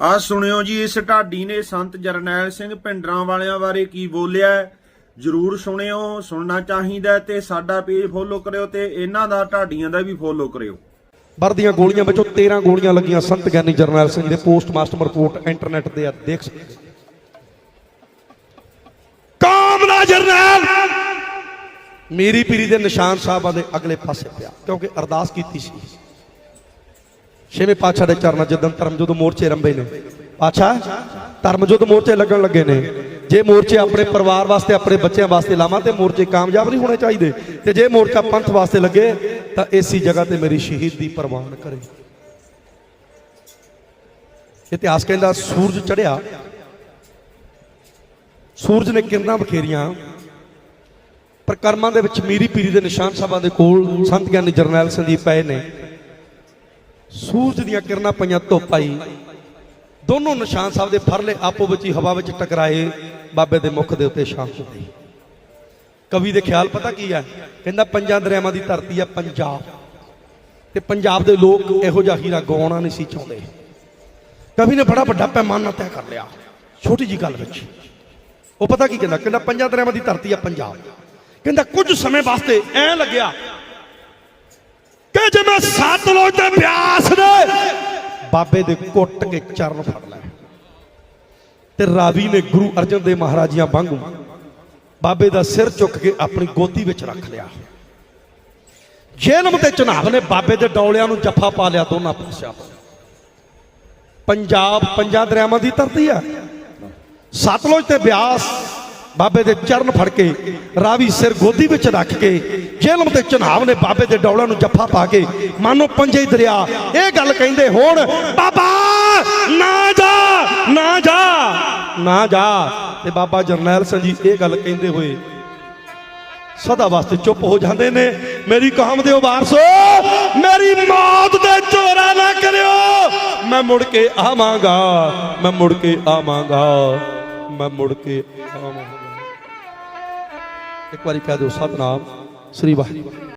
ਆ ਸੁਣਿਓ ਜੀ, ਇਸ ਢਾਡੀ ਨੇ ਸੰਤ ਜਰਨੈਲ ਸਿੰਘ ਭਿੰਡਰਾਂ ਵਾਲਿਆਂ ਬਾਰੇ ਕੀ ਬੋਲਿਆ ਜਰੂਰ ਸੁਣਿਓ, ਸੁਣਨਾ ਚਾਹੀਦਾ ਤੇ ਸਾਡਾ ਪੇਜ ਫੋਲੋ ਕਰਿਓ ਤੇ ਇਹਨਾਂ ਦਾ ਢਾਡੀਆਂ ਦਾ ਵੀ ਫੋਲੋ ਕਰਿਓ। ਵਰਦੀਆਂ ਗੋਲੀਆਂ ਵਿੱਚੋਂ 13 ਗੋਲੀਆਂ ਲੱਗੀਆਂ ਸੰਤ ਗਿਆਨੀ ਜਰਨੈਲ ਸਿੰਘ ਦੇ ਪੋਸਟਮਾਸਟਰ ਰਿਪੋਰਟ ਇੰਟਰਨੈਟ ਤੇ ਆ ਕਾਮ ਦਾ ਜਰਨੈਲ! ਮੇਰੀ ਪੀਰੀ ਦੇ ਨਿਸ਼ਾਨ ਸਾਹਿਬਾਂ ਦੇ ਅਗਲੇ ਪਾਸੇ ਪਿਆ, ਕਿਉਂਕਿ ਅਰਦਾਸ ਕੀਤੀ ਸੀ। ਛੇਵੇਂ ਪਾਤਸ਼ਾਹ ਦੇ ਚਰਨਾਂ ਜਦੋਂ ਧਰਮ ਜਦੋਂ ਮੋਰਚੇ ਰੰਭੇ ਨੇ, ਪਾਤਸ਼ਾਹ, ਧਰਮ ਜਦੋਂ ਮੋਰਚੇ ਲੱਗਣ ਲੱਗੇ ਨੇ, ਜੇ ਮੋਰਚੇ ਆਪਣੇ ਪਰਿਵਾਰ ਵਾਸਤੇ, ਆਪਣੇ ਬੱਚਿਆਂ ਵਾਸਤੇ ਲਾਵਾਂ ਤੇ ਮੋਰਚੇ ਕਾਮਯਾਬ ਨਹੀਂ ਹੋਣੇ ਚਾਹੀਦੇ, ਤੇ ਜੇ ਮੋਰਚਾ ਪੰਥ ਵਾਸਤੇ ਲੱਗੇ, ਤਾਂ ਇਸੀ ਜਗ੍ਹਾ ਤੇ ਮੇਰੀ ਸ਼ਹੀਦ ਦੀ ਪ੍ਰਵਾਨ ਕਰੇ। ਇਤਿਹਾਸ ਕਹਿੰਦਾ, ਸੂਰਜ ਚੜਿਆ ਸੂਰਜ ਨੇ ਕਿਰਨਾਂ ਬਖੇਰੀਆਂ। ਪਰ ਦੇ ਵਿੱਚ ਮੀਰੀ ਪੀਰੀ ਦੇ ਨਿਸ਼ਾਨ ਸਾਹਿਬਾਂ ਦੇ ਕੋਲ ਸੰਤ ਗਿਆਨੀ ਜਰਨੈਲ ਸੰਦੀਪ ਪਏ ਨੇ। ਸੂਰਜ ਦੀਆਂ ਕਿਰਨਾਂ ਪਈਆਂ ਧੁੱਪ ਆਈ। ਦੋਨੋਂ ਨਿਸ਼ਾਨ ਸਾਹਿਬ ਦੇ ਫਰਲੇ ਆਪੋ ਵਿੱਚ ਹੀ ਹਵਾ ਵਿੱਚ ਟਕਰਾਏ, ਬਾਬੇ ਦੇ ਮੁਖ ਦੇ ਉੱਤੇ ਸ਼ਾਂਤ ਹੋ ਗਈ। ਕਵੀ ਦੇ ਖਿਆਲ ਪਤਾ ਕੀ ਹੈ ਕਹਿੰਦਾ ਪੰਜਾਂ ਦਰਿਆਵਾਂ ਦੀ ਧਰਤੀ ਹੈ ਪੰਜਾਬ। ਤੇ ਪੰਜਾਬ ਦੇ ਲੋਕ ਇਹੋ ਜਿਹਾ ਹੀਰਾ ਗਵਾਉਣਾ ਨਹੀਂ ਸੀ ਚਾਹੁੰਦੇ। ਕਵੀ ਨੇ ਬੜਾ ਵੱਡਾ ਪੈਮਾਨਾ ਤੈਅ ਕਰ ਲਿਆ, ਛੋਟੀ ਜੀ ਗੱਲ ਵਿੱਚ। ਉਹ ਪਤਾ ਕੀ ਕਹਿੰਦਾ? ਕਹਿੰਦਾ ਪੰਜਾਂ ਦਰਿਆਵਾਂ ਦੀ ਧਰਤੀ ਹੈ ਪੰਜਾਬ। ਕਹਿੰਦਾ ਕੁਝ ਸਮੇਂ ਵਾਸਤੇ ਐ ਲੱਗਿਆ ਕਿ ਜਿਵੇਂ ਸਤਲੁਜ ਤੇ ਬਿਆਸ ਨੇ ਬਾਬੇ ਦੇ ਕੁੱਟ ਕੇ ਚਰਨ ਫੜ ਲਏ ਤੇ ਰਾਵੀ ਨੇ ਗੁਰੂ ਅਰਜਨ ਦੇਵ ਮਹਾਰਾਜੀਆਂ ਵਾਂਗੂ ਬਾਬੇ ਦਾ ਸਿਰ ਚੁੱਕ ਕੇ ਆਪਣੀ ਗੋਦੀ ਵਿੱਚ ਰੱਖ ਲਿਆ। ਜੇਲਮ ਤੇ ਚਨਾਬ ਨੇ ਬਾਬੇ ਦੇ ਡੌਲਿਆਂ ਨੂੰ ਜੱਫਾ ਪਾ ਲਿਆ, ਦੋਨਾਂ ਪਾਸਿਆਂ ਪੰਜਾਬ ਪੰਜਾਂ ਦਰਿਆਵਾਂ ਦੀ ਧਰਤੀ ਆ। ਸਤਲੁਜ ਤੇ ਬਿਆਸ ਬਾਬੇ ਦੇ ਚਰਨ ਫੜ ਕੇ, ਰਾਵੀ ਸਿਰ ਗੋਦੀ ਵਿੱਚ ਰੱਖ ਕੇ ਜੇਲਮ ਤੇ ਚਨਾਵ ਨੇ ਬਾਬੇ ਦੇ ਡੌਲਿਆਂ ਨੂੰ ਜੱਫਾ ਪਾ ਕੇ, ਮਾਨੋ ਪੰਜੇ ਦਰਿਆ, ਇਹ ਗੱਲ ਕਹਿੰਦੇ ਹੁਣ, ਬਾਬਾ, ਨਾ ਜਾ ਨਾ ਜਾ ਨਾ ਜਾ। ਤੇ ਬਾਬਾ ਜਰਨੈਲ ਸਿੰਘ ਜੀ ਇਹ ਗੱਲ ਕਹਿੰਦੇ ਹੋਏ, ਸਦਾ ਵਾਸਤੇ ਚੁੱਪ ਹੋ ਜਾਂਦੇ ਨੇ। ਮੇਰੀ ਕੌਮ ਦੇ ਵਾਰਸੋ, ਮੇਰੀ ਮੌਤ ਦੇ ਝੋਰਾ ਨਾ ਕਰਿਓ। ਮੈਂ ਮੁੜ ਕੇ ਆਵਾਂਗਾ, ਮੈਂ ਮੁੜ ਕੇ ਆਵਾਂਗਾ, ਮੈਂ ਮੁੜ ਕੇ ਆਵਾਂਗਾ। ਇੱਕ ਵਾਰੀ ਕਹਿ ਦਿਓ ਸਤਨਾਮ ਸ੍ਰੀ ਵਾਹਿਗੁਰੂ।